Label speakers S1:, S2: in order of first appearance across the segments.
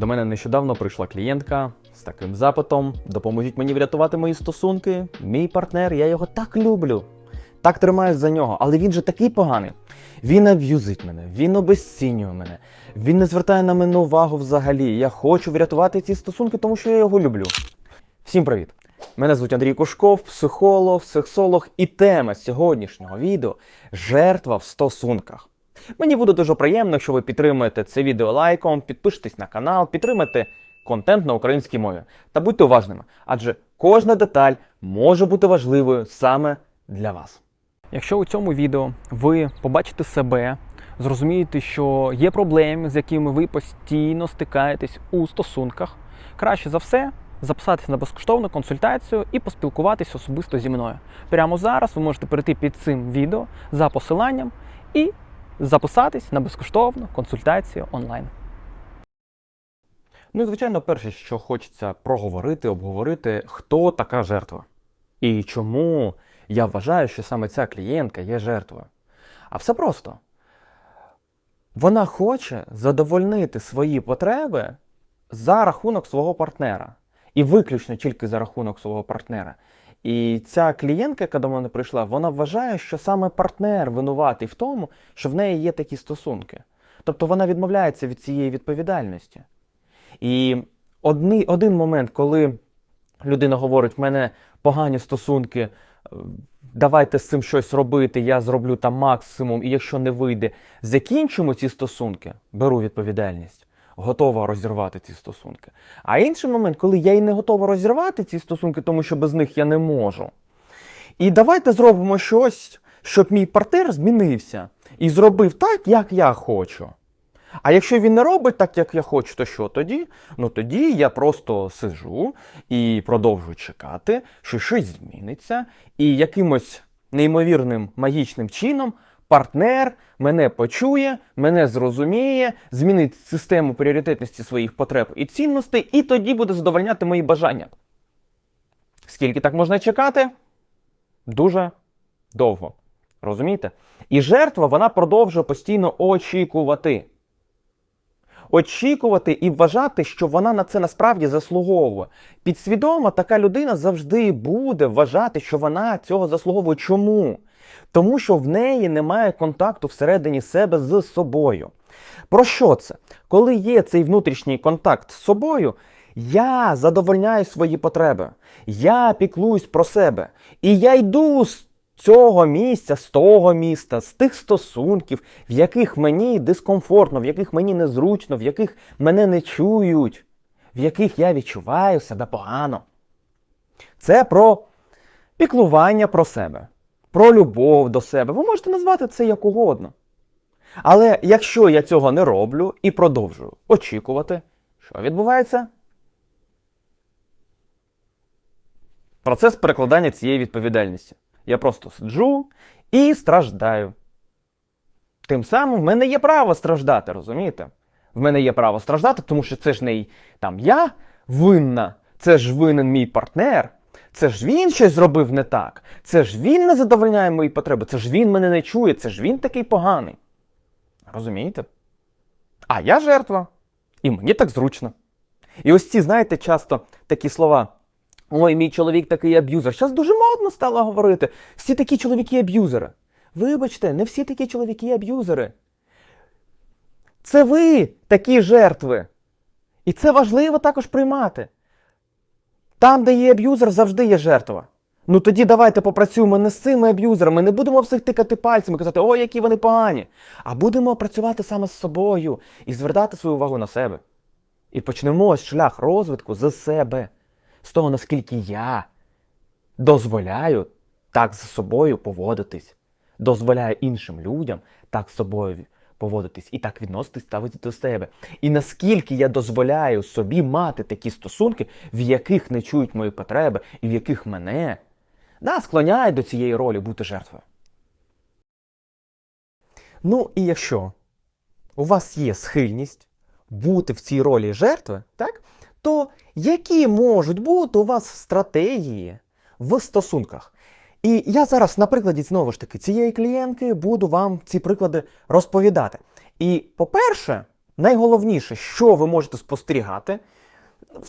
S1: До мене нещодавно прийшла клієнтка з таким запитом: допоможіть мені врятувати мої стосунки. Мій партнер, я його так люблю, так тримаюсь за нього, але він же такий поганий. Він аб'юзить мене, він обезцінює мене, він не звертає на мене увагу взагалі. Я хочу врятувати ці стосунки, тому що я його люблю. Всім привіт! Мене звуть Андрій Кушков, психолог, сексолог, і тема сьогоднішнього відео жертва в стосунках. Мені буде дуже приємно, якщо ви підтримаєте це відео лайком, підпишетесь на канал, підтримаєте контент на українській мові. Та будьте уважними, адже кожна деталь може бути важливою саме для вас. Якщо у цьому відео ви побачите себе, зрозумієте, що є проблеми, з якими ви постійно стикаєтесь у стосунках, краще за все записатися на безкоштовну консультацію і поспілкуватися особисто зі мною. Прямо зараз ви можете перейти під цим відео за посиланням і записатись на безкоштовну консультацію онлайн. Ну і звичайно, перше, що хочеться проговорити, обговорити, хто така жертва. І чому я вважаю, що саме ця клієнтка є жертвою. А все просто. Вона хоче задовольнити свої потреби за рахунок свого партнера. І виключно тільки за рахунок свого партнера. І ця клієнтка, яка до мене прийшла, вона вважає, що саме партнер винуватий в тому, що в неї є такі стосунки. Тобто вона відмовляється від цієї відповідальності. І одни, один момент, коли людина говорить, в мене погані стосунки, е, давайте з цим щось робити, я зроблю там максимум, і якщо не вийде, закінчимо ці стосунки, беру відповідальність готова розірвати ці стосунки. А інший момент, коли я і не готова розірвати ці стосунки, тому що без них я не можу. І давайте зробимо щось, щоб мій партнер змінився і зробив так, як я хочу. А якщо він не робить так, як я хочу, то що тоді? Ну тоді я просто сижу і продовжую чекати, що щось зміниться, і якимось неймовірним магічним чином партнер мене почує, мене зрозуміє, змінить систему пріоритетності своїх потреб і цінностей, і тоді буде задовольняти мої бажання. Скільки так можна чекати? Дуже довго. Розумієте? І жертва вона продовжує постійно очікувати. Очікувати і вважати, що вона на це насправді заслуговує. Підсвідомо така людина завжди буде вважати, що вона цього заслуговує. Чому? Тому що в неї немає контакту всередині себе з собою. Про що це? Коли є цей внутрішній контакт з собою, я задовольняю свої потреби, я піклуюсь про себе. І я йду з цього місця, з того міста, з тих стосунків, в яких мені дискомфортно, в яких мені незручно, в яких мене не чують, в яких я відчуваю себе погано. Це про піклування про себе про любов до себе. Ви можете назвати це як угодно. Але якщо я цього не роблю і продовжую очікувати, що відбувається? Процес перекладання цієї відповідальності. Я просто сиджу і страждаю. Тим самим в мене є право страждати, розумієте? В мене є право страждати, тому що це ж не там я винна, це ж винен мій партнер. Це ж він щось зробив не так. Це ж він не задовольняє мої потреби, це ж він мене не чує, це ж він такий поганий. Розумієте? А я жертва. І мені так зручно. І ось ці, знаєте, часто такі слова. Ой, мій чоловік такий аб'юзер. Зараз дуже модно стало говорити. Всі такі чоловіки аб'юзери. Вибачте, не всі такі чоловіки аб'юзери. Це ви такі жертви. І це важливо також приймати. Там, де є аб'юзер, завжди є жертва. Ну тоді давайте попрацюємо не з цими аб'юзерами, не будемо всіх тикати пальцями, казати, ой, які вони погані. А будемо працювати саме з собою і звертати свою увагу на себе. І почнемо шлях розвитку з себе, з того, наскільки я дозволяю так з собою поводитись, дозволяю іншим людям так з собою поводитись і так відноситись ставитись до себе. І наскільки я дозволяю собі мати такі стосунки, в яких не чують мої потреби, і в яких мене да, склоняють до цієї ролі бути жертвою. Ну і якщо у вас є схильність бути в цій ролі жертви, так, то які можуть бути у вас стратегії в стосунках? І я зараз, на прикладі знову ж таки цієї клієнтки буду вам ці приклади розповідати. І по-перше, найголовніше, що ви можете спостерігати,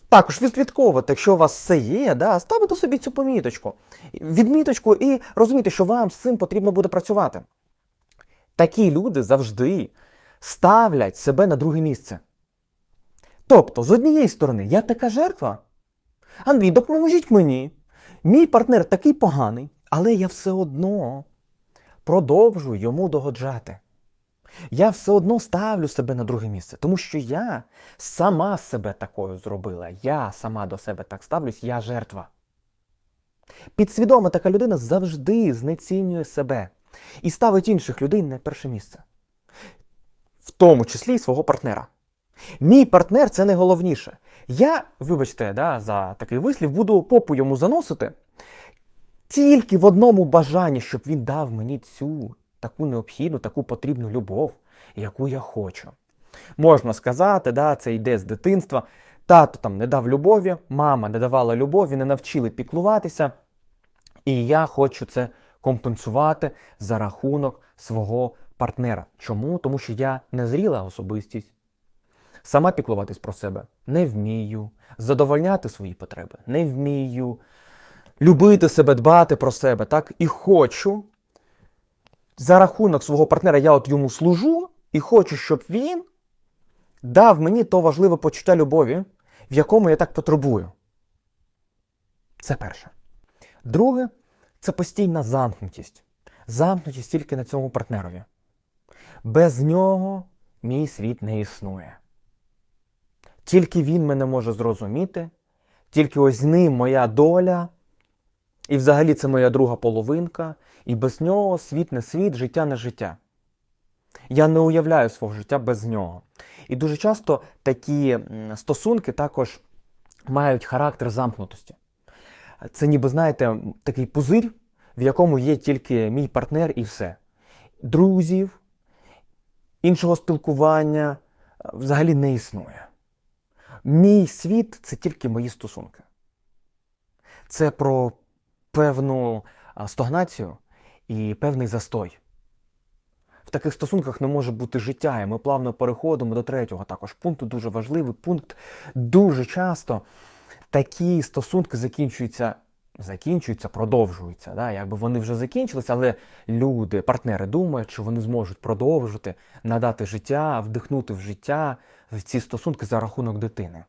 S1: також відслідковувати, якщо у вас все є, да, ставити собі цю поміточку, відміточку і розуміти, що вам з цим потрібно буде працювати. Такі люди завжди ставлять себе на друге місце. Тобто, з однієї сторони, я така жертва. Андрій, допоможіть мені. Мій партнер такий поганий, але я все одно продовжую йому догоджати. Я все одно ставлю себе на друге місце, тому що я сама себе такою зробила. Я сама до себе так ставлюсь, я жертва. Підсвідома така людина завжди знецінює себе і ставить інших людей на перше місце, в тому числі і свого партнера. Мій партнер це найголовніше. Я, вибачте, да, за такий вислів, буду попу йому заносити тільки в одному бажанні, щоб він дав мені цю таку необхідну, таку потрібну любов, яку я хочу. Можна сказати, да, це йде з дитинства. Тато там не дав любові, мама не давала любові, не навчили піклуватися. І я хочу це компенсувати за рахунок свого партнера. Чому? Тому що я незріла особистість. Сама піклуватись про себе не вмію, задовольняти свої потреби не вмію, любити себе, дбати про себе, так? І хочу. За рахунок свого партнера я от йому служу і хочу, щоб він дав мені то важливе почуття любові, в якому я так потребую. Це перше. Друге, це постійна замкнутість. Замкнутість тільки на цьому партнерові. Без нього мій світ не існує. Тільки він мене може зрозуміти, тільки ось з ним моя доля, і взагалі це моя друга половинка, і без нього світ не світ, життя не життя. Я не уявляю свого життя без нього. І дуже часто такі стосунки також мають характер замкнутості. Це ніби, знаєте, такий пузир, в якому є тільки мій партнер і все. Друзів, іншого спілкування взагалі не існує. Мій світ це тільки мої стосунки. Це про певну стогнацію і певний застой. В таких стосунках не може бути життя, і ми плавно переходимо до третього також пункту. Дуже важливий пункт. Дуже часто такі стосунки закінчуються, закінчуються, продовжуються. Да? Якби вони вже закінчилися, але люди, партнери думають, що вони зможуть продовжити, надати життя, вдихнути в життя в ці стосунки за рахунок дитини.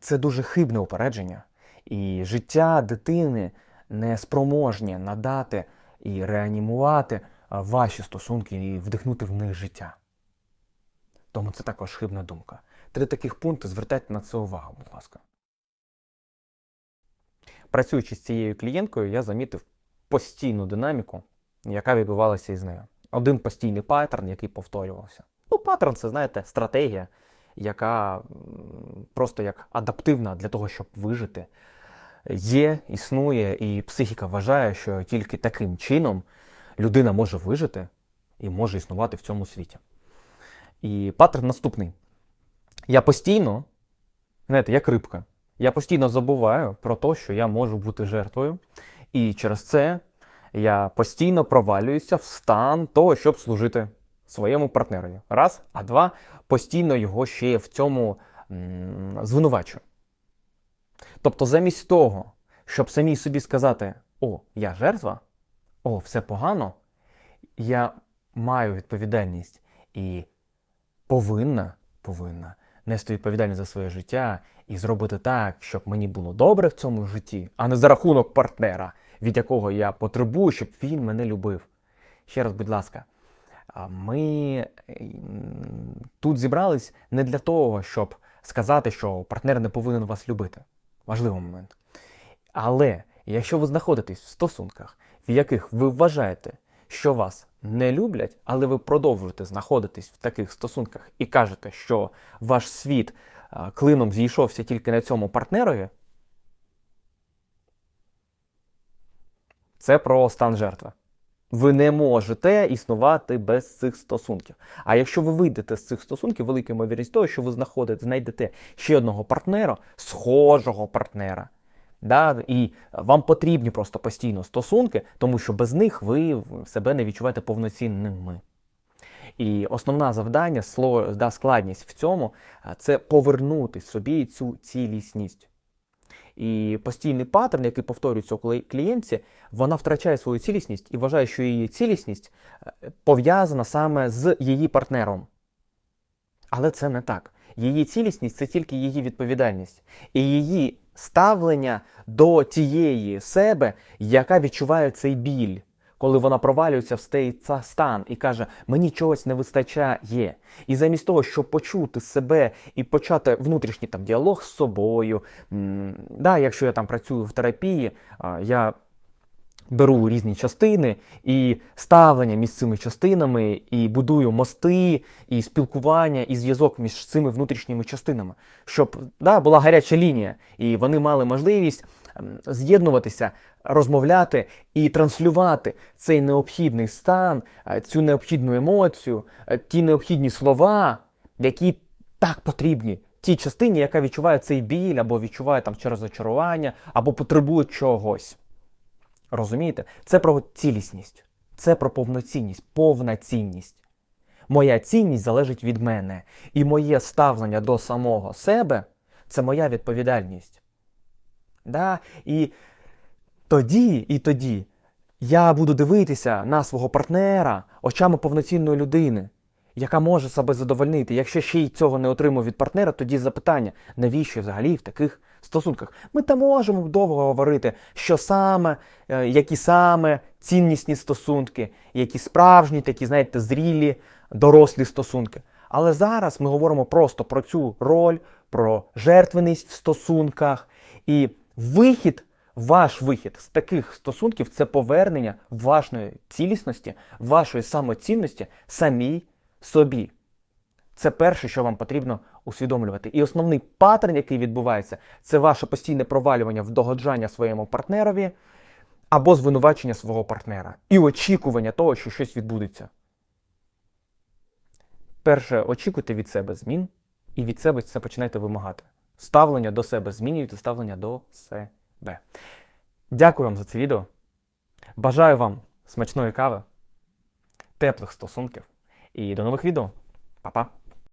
S1: Це дуже хибне упередження. І життя дитини не спроможні надати і реанімувати ваші стосунки і вдихнути в них життя. Тому це також хибна думка. Три таких пункти звертайте на це увагу, будь ласка. Працюючи з цією клієнткою, я замітив постійну динаміку, яка відбувалася із нею. Один постійний паттерн, який повторювався. Ну, паттерн це, знаєте, стратегія, яка просто як адаптивна для того, щоб вижити. Є, існує, і психіка вважає, що тільки таким чином людина може вижити і може існувати в цьому світі. І паттерн наступний. Я постійно, знаєте, як рибка, я постійно забуваю про те, що я можу бути жертвою. І через це я постійно провалююся в стан того, щоб служити своєму партнерові. Раз, а два, постійно його ще в цьому м звинувачую. Тобто, замість того, щоб самій собі сказати, о, я жертва, о, все погано, я маю відповідальність і повинна, повинна нести відповідальність за своє життя і зробити так, щоб мені було добре в цьому житті, а не за рахунок партнера, від якого я потребую, щоб він мене любив. Ще раз, будь ласка, ми тут зібрались не для того, щоб сказати, що партнер не повинен вас любити. Важливий момент. Але якщо ви знаходитесь в стосунках, в яких ви вважаєте, що вас не люблять, але ви продовжуєте знаходитись в таких стосунках і кажете, що ваш світ клином зійшовся тільки на цьому партнерові, це про стан жертви. Ви не можете існувати без цих стосунків. А якщо ви вийдете з цих стосунків, велика ймовірність того, що ви знаходите, знайдете ще одного партнера, схожого партнера. Да? І вам потрібні просто постійно стосунки, тому що без них ви себе не відчуваєте повноцінними. І основне завдання, да, складність в цьому це повернути собі цю цілісність. І постійний паттерн, який повторюється у клі- клієнтці, вона втрачає свою цілісність і вважає, що її цілісність е, пов'язана саме з її партнером. Але це не так. Її цілісність це тільки її відповідальність. І її ставлення до тієї себе, яка відчуває цей біль, коли вона провалюється в цей стан і каже, мені чогось не вистачає. І замість того, щоб почути себе і почати внутрішній там діалог з собою, да, якщо я там працюю в терапії, я беру різні частини і ставлення між цими частинами, і будую мости, і спілкування, і зв'язок між цими внутрішніми частинами, щоб да, була гаряча лінія, і вони мали можливість з'єднуватися, розмовляти і транслювати цей необхідний стан, е, цю необхідну емоцію, е, ті необхідні слова, які так потрібні. Тій частині, яка відчуває цей біль, або відчуває там через очарування, або потребує чогось. Розумієте? Це про цілісність, це про повноцінність, повна цінність. Моя цінність залежить від мене. І моє ставлення до самого себе це моя відповідальність. Да? І тоді, і тоді я буду дивитися на свого партнера очами повноцінної людини, яка може себе задовольнити. Якщо ще й цього не отримую від партнера, тоді запитання, навіщо взагалі в таких стосунках? Ми там можемо довго говорити, що саме, е, які саме ціннісні стосунки, які справжні, такі, знаєте, зрілі, дорослі стосунки. Але зараз ми говоримо просто про цю роль, про жертвеність в стосунках. І вихід, ваш вихід з таких стосунків це повернення вашої цілісності, вашої самоцінності самій собі. Це перше, що вам потрібно усвідомлювати. І основний паттерн, який відбувається, це ваше постійне провалювання в догоджання своєму партнерові або звинувачення свого партнера. І очікування того, що щось відбудеться. Перше, очікуйте від себе змін, і від себе це починайте вимагати. Ставлення до себе змінюйте ставлення до себе. Дякую вам за це відео. Бажаю вам смачної кави, теплих стосунків і до нових відео. Па-па!